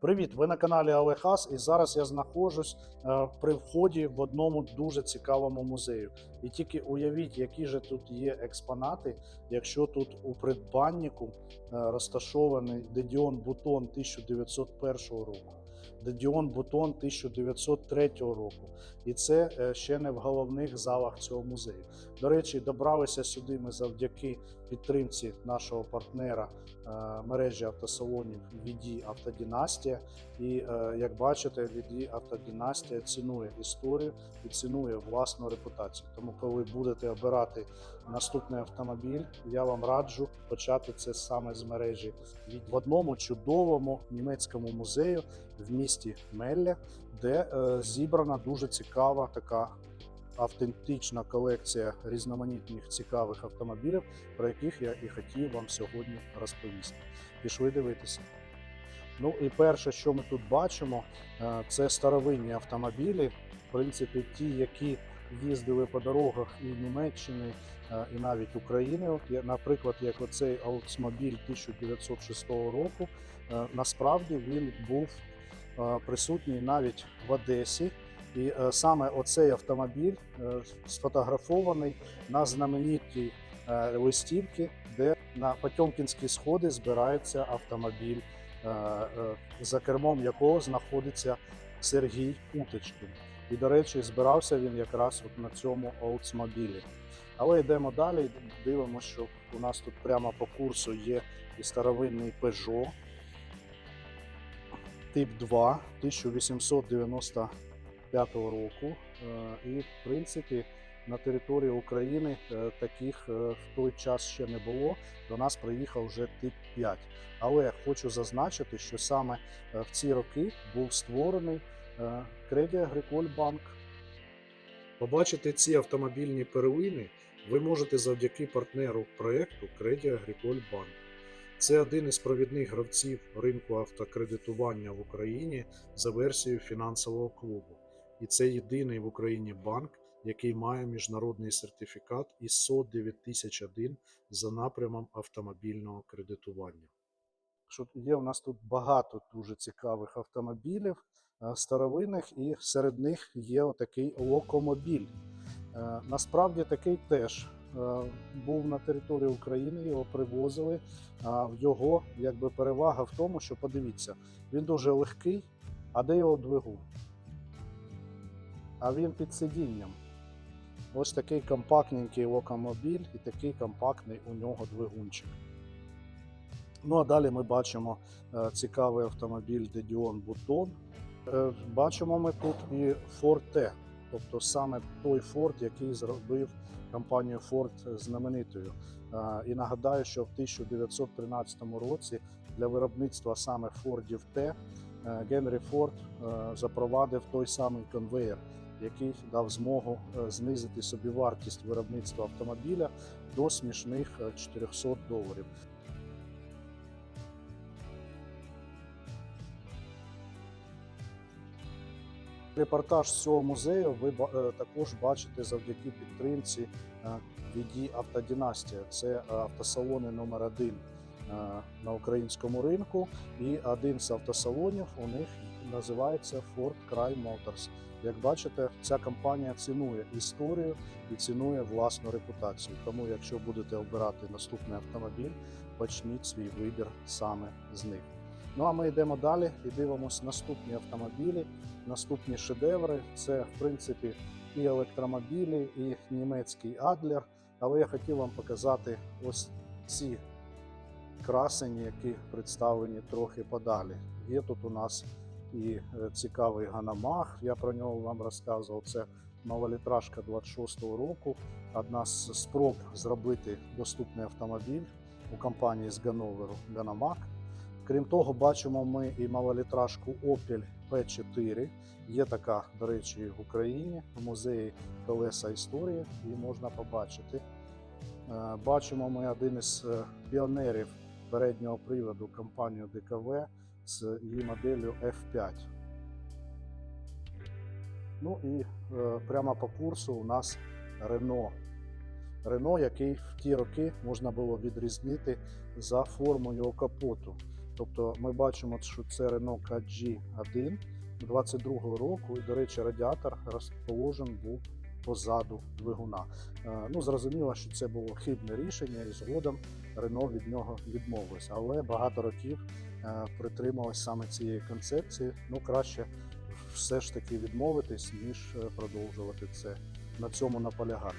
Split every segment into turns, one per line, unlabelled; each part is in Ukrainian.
Привіт! Ви на каналі Алехас, і зараз я знаходжусь е, при вході в одному дуже цікавому музею. І тільки уявіть, які же тут є експонати, якщо тут у придбаннику е, розташований Дедіон Бутон 1901 року, Дедіон Бутон 1903 року. І це е, ще не в головних залах цього музею. До речі, добралися сюди ми завдяки підтримці нашого партнера е, мережі автосалонів VD Автодінастія. І е, як бачите, VD Автодінастія цінує історію і цінує власну репутацію. Тому, коли будете обирати наступний автомобіль, я вам раджу почати це саме з мережі в одному чудовому німецькому музею в місті Мелле, де е, зібрана дуже цікава така автентична колекція різноманітних цікавих автомобілів, про яких я і хотів вам сьогодні розповісти. Пішли дивитися. Ну і перше, що ми тут бачимо, е, це старовинні автомобілі, в принципі, ті, які їздили по дорогах і Німеччини, е, і навіть України. От, наприклад, як оцей Oldsmobile 1906 року, е, насправді він був е, присутній навіть в Одесі. І саме оцей автомобіль сфотографований на знаменитій листівці, де на Потьомкінські сходи збирається автомобіль, за кермом якого знаходиться Сергій Уточкін. І, до речі, збирався він якраз от на цьому Oldsmobile. Але йдемо далі, дивимося, що у нас тут прямо по курсу є і старовинний Peugeot тип 2 1895 року. Е, І, в принципі, на території України е, таких е, в той час ще не було. До нас приїхав вже тип 5. Але хочу зазначити, що саме в ці роки був створений Credit Agricole Bank. Побачити ці автомобільні перлини ви можете завдяки партнеру проєкту Credit Agricole Bank. Це один із провідних гравців ринку автокредитування в Україні за версією фінансового клубу. І це єдиний в Україні банк, який має міжнародний сертифікат ISO 9001 за напрямом автомобільного кредитування. Є у нас тут багато дуже цікавих автомобілів старовинних, і серед них є отакий локомобіль. Е, Насправді такий теж е, був на території України, його привозили. А його якби перевага в тому, що подивіться, він дуже легкий, а де його двигун? А він під сидінням. Ось такий компактненький локомобіль і такий компактний у нього двигунчик. Ну а далі ми бачимо е, цікавий автомобіль Dedion Buton. Е, бачимо ми тут і T, тобто саме той Ford, який зробив компанію Ford знаменитою. Е, І нагадаю, що в 1913 році для виробництва саме Фордів Т е, Генрі Форд запровадив той самий конвеєр, який дав змогу знизити собівартість виробництва автомобіля до смішних е, 400 доларів. Репортаж з цього музею ви е, також бачите завдяки підтримці е, VD Автодінастія. Це е, автосалони номер один е, на українському ринку. І один з автосалонів у них називається Ford Cry Motors. Як бачите, ця компанія цінує історію і цінує власну репутацію. Тому, якщо будете обирати наступний автомобіль, почніть свій вибір саме з них. Ну а ми йдемо далі і дивимося наступні автомобілі, наступні шедеври. Це, в принципі, і електромобілі, і німецький Адлер. Але я хотів вам показати ось ці красені, які представлені трохи подалі. Є тут у нас і е, цікавий Ганамах, я про нього вам розказував. Це малолітражка 26-го року. Одна з спроб зробити доступний автомобіль у компанії з Ганноверу Ганамак. Крім того, бачимо ми і малолітражку Opel P4. Є така, до речі, в Україні в музеї Колеса історії, її можна побачити. Е, Бачимо ми один із е, піонерів переднього приводу компанію ДКВ з її моделлю F5. Ну і е, прямо по курсу у нас Renault. Renault, який в ті роки можна було відрізнити за формою капоту. Тобто ми бачимо, що це Renault KG1 22-го року, і, до речі, радіатор розположений був позаду двигуна. Е, Ну, зрозуміло, що це було хибне рішення, і згодом Renault від нього відмовилось. Але багато років е, притрималось саме цієї концепції. Ну, краще все ж таки відмовитись, ніж е, продовжувати це на цьому наполягати.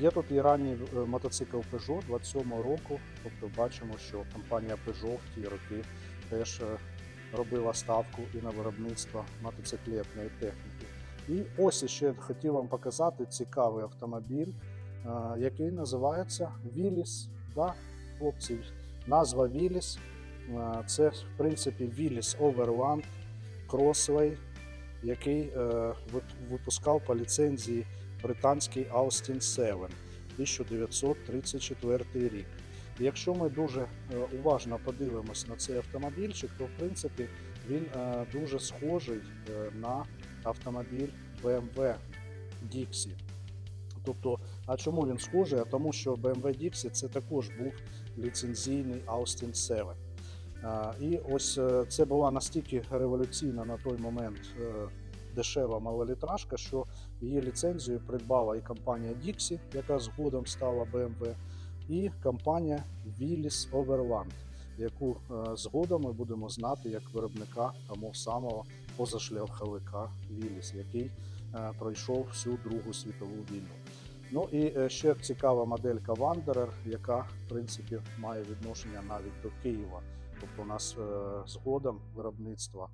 Є тут і ранній е, мотоцикл Peugeot 27-го року. Тобто бачимо, що компанія Peugeot в ті роки теж е, робила ставку і на виробництво мотоциклетної техніки. І ось ще хотів вам показати цікавий автомобіль, е, який називається Willys. Да, хлопці, назва. Е, Це, в принципі, Willys Overland Crossway, який випускав по ліцензії британський Austin 7 1934 рік. Якщо ми дуже е, уважно подивимось на цей автомобільчик, то в принципі він е, дуже схожий е, на автомобіль BMW Dixie. Тобто, а чому він схожий? А тому, що BMW Dixie це також був ліцензійний Austin 7. І ось це була настільки революційна на той момент дешева малолітражка, що її ліцензію придбала і компанія Dixie, яка згодом стала BMW, і компанія Willys Overland, яку е, згодом ми будемо знати як виробника того самого позашляховика Willys, який е, пройшов всю Другу світову війну. Ну і е, ще цікава моделька Wanderer, яка в принципі має відношення навіть до Києва. Тобто у нас згодом виробництво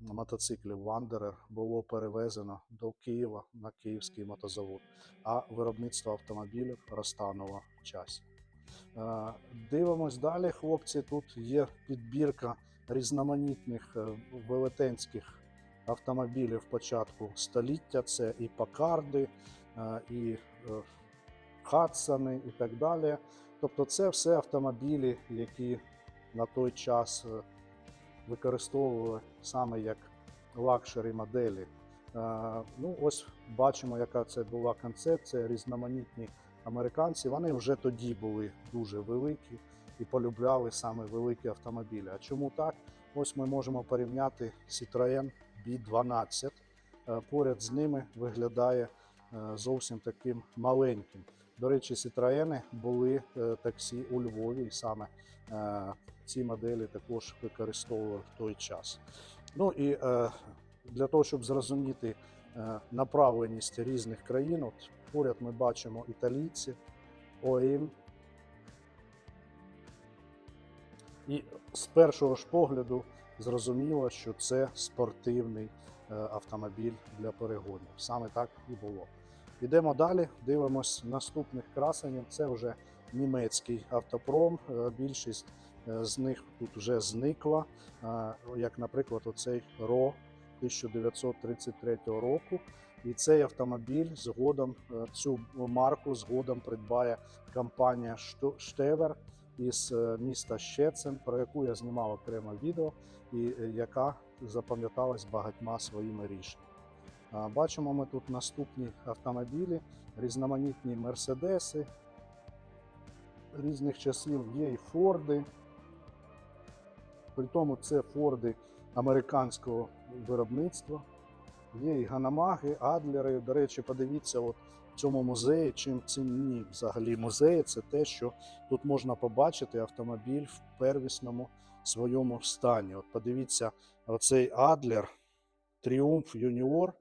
мотоциклів Wanderer було перевезено до Києва на Київський мотозавод, а виробництво автомобілів розтануло в часі. Е, Дивимось далі, хлопці. Тут є підбірка різноманітних е, велетенських автомобілів початку століття. Це і Пакарди, е, і Хадсони, і так далі. Тобто, це все автомобілі, які на той час використовували саме як лакшері моделі. Е, Ну, ось бачимо, яка це була концепція. Різноманітні американці. Вони вже тоді були дуже великі і полюбляли саме великі автомобілі. А чому так? Ось ми можемо порівняти Citroën B12. Е, Поряд з ними виглядає е, зовсім таким маленьким. До речі, Citroën були е, таксі у Львові, і саме е, ці моделі також використовували в той час. Ну і е, для того, щоб зрозуміти направленість різних країн, от поряд ми бачимо італійці, ОІМ. І з першого ж погляду зрозуміло, що це спортивний автомобіль для перегонів. Саме так і було. Йдемо далі, дивимось наступних красенів. Це вже німецький автопром. Е, Більшість е, з них тут вже зникла, е, як, наприклад, оцей РО 1933 року. І цей автомобіль згодом цю марку згодом придбає компанія Штевер із міста Щецин, про яку я знімав окремо відео, і яка запам'яталась багатьма своїми рішеннями. Бачимо ми тут наступні автомобілі, різноманітні мерседеси різних часів, є і Форди. При тому це Форди американського виробництва. Є і Ганамаги, Адлери. До речі, подивіться, от в цьому музеї, чим цінні взагалі музеї, це те, що тут можна побачити автомобіль в первісному своєму стані. От подивіться, оцей Адлер, Тріумф Юніор.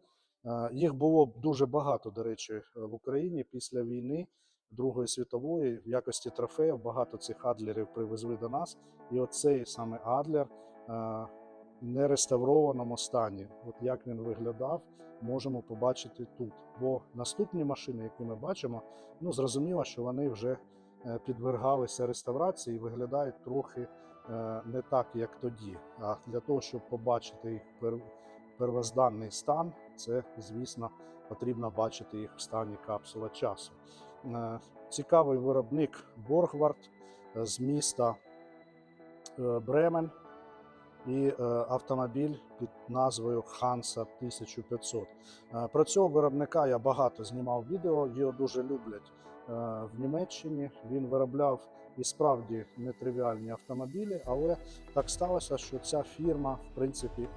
Е, Їх було дуже багато, до речі, в Україні після війни Другої світової в якості трофеїв багато цих адлерів привезли до нас. І оцей саме Адлер е, в нереставрованому стані. От як він виглядав, можемо побачити тут. Бо наступні машини, які ми бачимо, ну зрозуміло, що вони вже е, підвергалися реставрації і виглядають трохи е, не так, як тоді. А для того, щоб побачити їх первозданний стан, це, звісно, потрібно бачити їх в стані капсула часу. Е, Цікавий виробник Боргвард е, з міста е, Бремен і автомобіль під назвою Hansa 1500. Е, Про цього виробника я багато знімав відео, його дуже люблять в Німеччині. Він виробляв і справді нетривіальні автомобілі, але так сталося, що ця фірма, в принципі,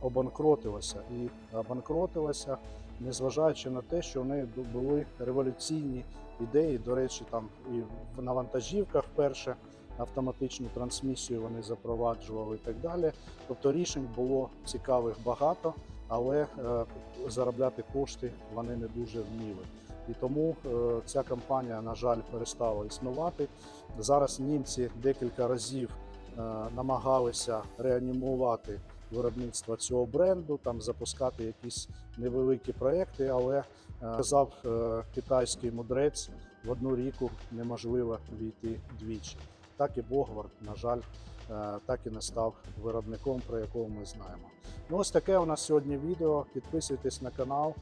обанкротилася. І обанкротилася, незважаючи на те, що в неї були революційні ідеї. До речі, там і на вантажівках перше автоматичну трансмісію вони запроваджували і так далі. Тобто рішень було цікавих багато, але е, заробляти кошти вони не дуже вміли. І тому е, ця компанія, на жаль, перестала існувати. Зараз німці декілька разів е, намагалися реанімувати виробництво цього бренду, там запускати якісь невеликі проекти, але е, казав е, китайський мудрець, в одну ріку неможливо війти двічі. Так і Богвард, на жаль, е, так і не став виробником, про якого ми знаємо. Ну, ось таке у нас сьогодні відео. Підписуйтесь на канал.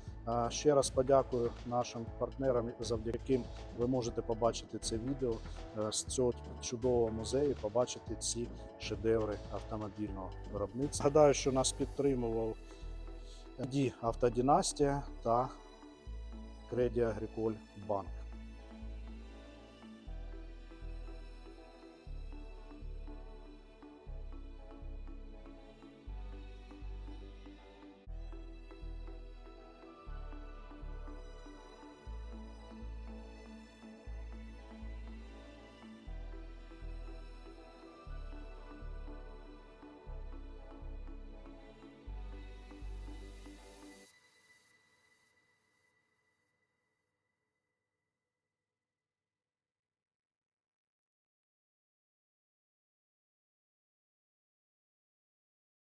Ще раз подякую нашим партнерам, завдяки яким ви можете побачити це відео е, з цього чудового музею, побачити ці шедеври автомобільного виробництва. Гадаю, що нас підтримував Ді Автодінастія та Креді Агріколь Банк.